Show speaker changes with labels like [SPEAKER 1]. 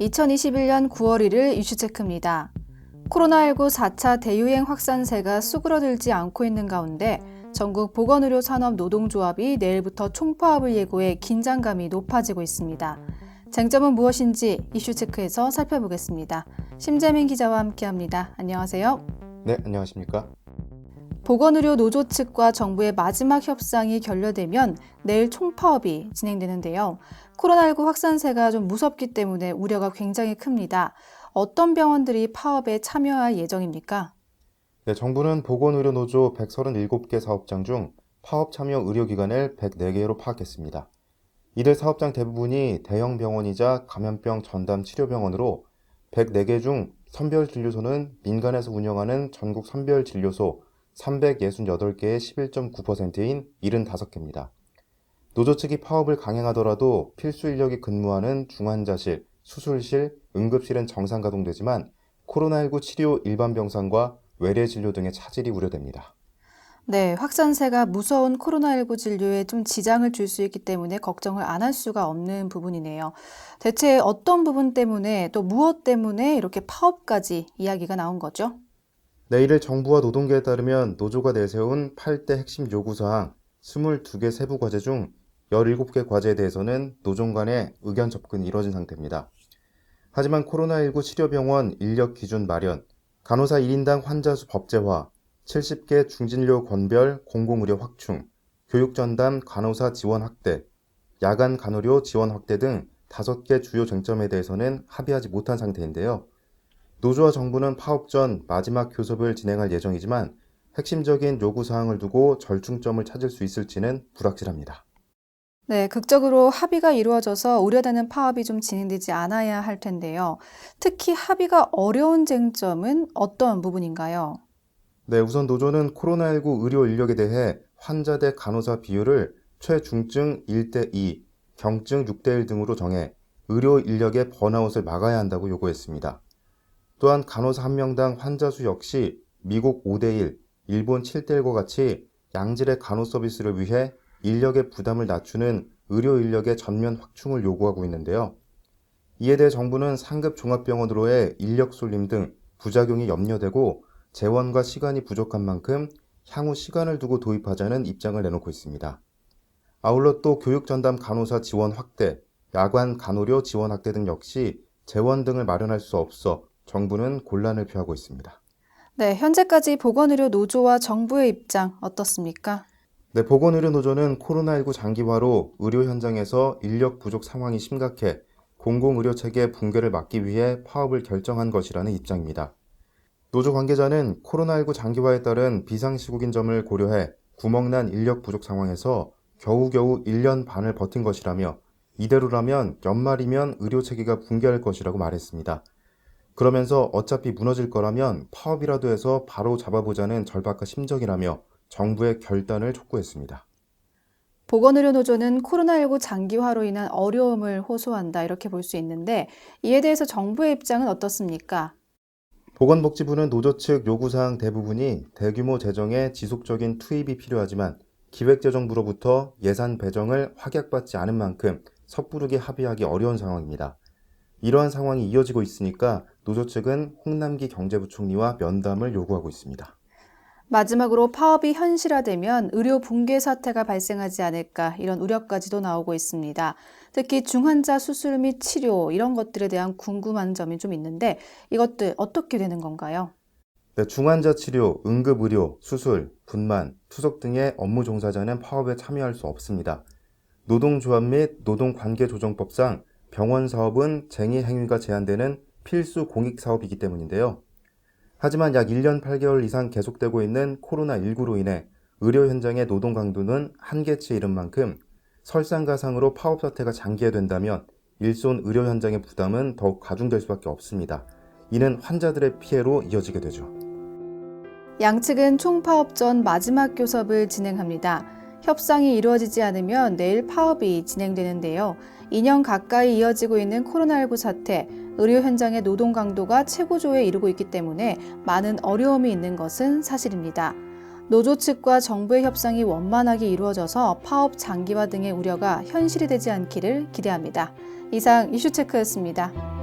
[SPEAKER 1] 2021년 9월 1일 이슈체크입니다. 코로나19 4차 대유행 확산세가 수그러들지 않고 있는 가운데 전국 보건의료 산업 노동조합이 내일부터 총파업을 예고해 긴장감이 높아지고 있습니다. 쟁점은 무엇인지 이슈체크에서 살펴보겠습니다. 심재민 기자와 함께합니다. 안녕하세요.
[SPEAKER 2] 네, 안녕하십니까?
[SPEAKER 1] 보건의료 노조 측과 정부의 마지막 협상이 결렬되면 내일 총파업이 진행되는데요. 코로나19 확산세가 좀 무섭기 때문에 우려가 굉장히 큽니다. 어떤 병원들이 파업에 참여할 예정입니까?
[SPEAKER 2] 네, 정부는 보건의료 노조 137개 사업장 중 파업 참여 의료기관을 104개로 파악했습니다. 이들 사업장 대부분이 대형 병원이자 감염병 전담 치료병원으로 104개 중 선별진료소는 민간에서 운영하는 전국 선별진료소 368개의 11.9%인 75개입니다. 노조 측이 파업을 강행하더라도 필수 인력이 근무하는 중환자실, 수술실, 응급실은 정상 가동되지만 코로나19 치료 일반 병상과 외래 진료 등의 차질이 우려됩니다.
[SPEAKER 1] 네, 확산세가 무서운 코로나19 진료에 좀 지장을 줄 수 있기 때문에 걱정을 안 할 수가 없는 부분이네요. 대체 어떤 부분 때문에 또 무엇 때문에 이렇게 파업까지 이야기가 나온 거죠?
[SPEAKER 2] 내일을 정부와 노동계에 따르면 노조가 내세운 8대 핵심 요구사항 22개 세부 과제 중 17개 과제에 대해서는 노종 간의 의견 접근이 이뤄진 상태입니다. 하지만 코로나19 치료병원 인력 기준 마련, 간호사 1인당 환자 수 법제화, 70개 중진료 권별 공공의료 확충, 교육 전담 간호사 지원 확대, 야간 간호료 지원 확대 등 5개 주요 쟁점에 대해서는 합의하지 못한 상태인데요. 노조와 정부는 파업 전 마지막 교섭을 진행할 예정이지만 핵심적인 요구 사항을 두고 절충점을 찾을 수 있을지는 불확실합니다.
[SPEAKER 1] 네, 극적으로 합의가 이루어져서 우려되는 파업이 좀 진행되지 않아야 할 텐데요. 특히 합의가 어려운 쟁점은 어떤 부분인가요?
[SPEAKER 2] 네, 우선 노조는 코로나19 의료 인력에 대해 환자 대 간호사 비율을 최중증 1대 2, 경증 6대 1 등으로 정해 의료 인력의 번아웃을 막아야 한다고 요구했습니다. 또한 간호사 한 명당 환자 수 역시 미국 5대1, 일본 7대1과 같이 양질의 간호 서비스를 위해 인력의 부담을 낮추는 의료 인력의 전면 확충을 요구하고 있는데요. 이에 대해 정부는 상급 종합병원으로의 인력 쏠림 등 부작용이 염려되고 재원과 시간이 부족한 만큼 향후 시간을 두고 도입하자는 입장을 내놓고 있습니다. 아울러 또 교육 전담 간호사 지원 확대, 야간 간호료 지원 확대 등 역시 재원 등을 마련할 수 없어 정부는 곤란을 표하고 있습니다.
[SPEAKER 1] 네, 현재까지 보건의료 노조와 정부의 입장 어떻습니까?
[SPEAKER 2] 네, 보건의료 노조는 코로나19 장기화로 의료 현장에서 인력 부족 상황이 심각해 공공의료 체계 붕괴를 막기 위해 파업을 결정한 것이라는 입장입니다. 노조 관계자는 코로나19 장기화에 따른 비상시국인 점을 고려해 구멍난 인력 부족 상황에서 겨우겨우 1년 반을 버틴 것이라며 이대로라면 연말이면 의료 체계가 붕괴할 것이라고 말했습니다. 그러면서 어차피 무너질 거라면 파업이라도 해서 바로 잡아보자는 절박한 심정이라며 정부의 결단을 촉구했습니다.
[SPEAKER 1] 보건의료 노조는 코로나19 장기화로 인한 어려움을 호소한다 이렇게 볼 수 있는데 이에 대해서 정부의 입장은 어떻습니까?
[SPEAKER 2] 보건복지부는 노조 측 요구사항 대부분이 대규모 재정에 지속적인 투입이 필요하지만 기획재정부로부터 예산 배정을 확약받지 않은 만큼 섣부르게 합의하기 어려운 상황입니다. 이러한 상황이 이어지고 있으니까 노조 측은 홍남기 경제부총리와 면담을 요구하고 있습니다.
[SPEAKER 1] 마지막으로 파업이 현실화되면 의료 붕괴 사태가 발생하지 않을까 이런 우려까지도 나오고 있습니다. 특히 중환자 수술 및 치료 이런 것들에 대한 궁금한 점이 좀 있는데 이것들 어떻게 되는 건가요?
[SPEAKER 2] 네, 중환자 치료, 응급 의료, 수술, 분만, 투석 등의 업무 종사자는 파업에 참여할 수 없습니다. 노동조합 및 노동관계조정법상 병원 사업은 쟁의 행위가 제한되는 필수 공익 사업이기 때문인데요. 하지만 약 1년 8개월 이상 계속되고 있는 코로나19로 인해 의료 현장의 노동 강도는 한계치에 이른 만큼 설상가상으로 파업 사태가 장기화된다면 일손 의료 현장의 부담은 더욱 가중될 수밖에 없습니다. 이는 환자들의 피해로 이어지게 되죠.
[SPEAKER 1] 양측은 총파업 전 마지막 교섭을 진행합니다. 협상이 이루어지지 않으면 내일 파업이 진행되는데요. 2년 가까이 이어지고 있는 코로나19 사태, 의료 현장의 노동 강도가 최고조에 이르고 있기 때문에 많은 어려움이 있는 것은 사실입니다. 노조 측과 정부의 협상이 원만하게 이루어져서 파업 장기화 등의 우려가 현실이 되지 않기를 기대합니다. 이상 이슈체크였습니다.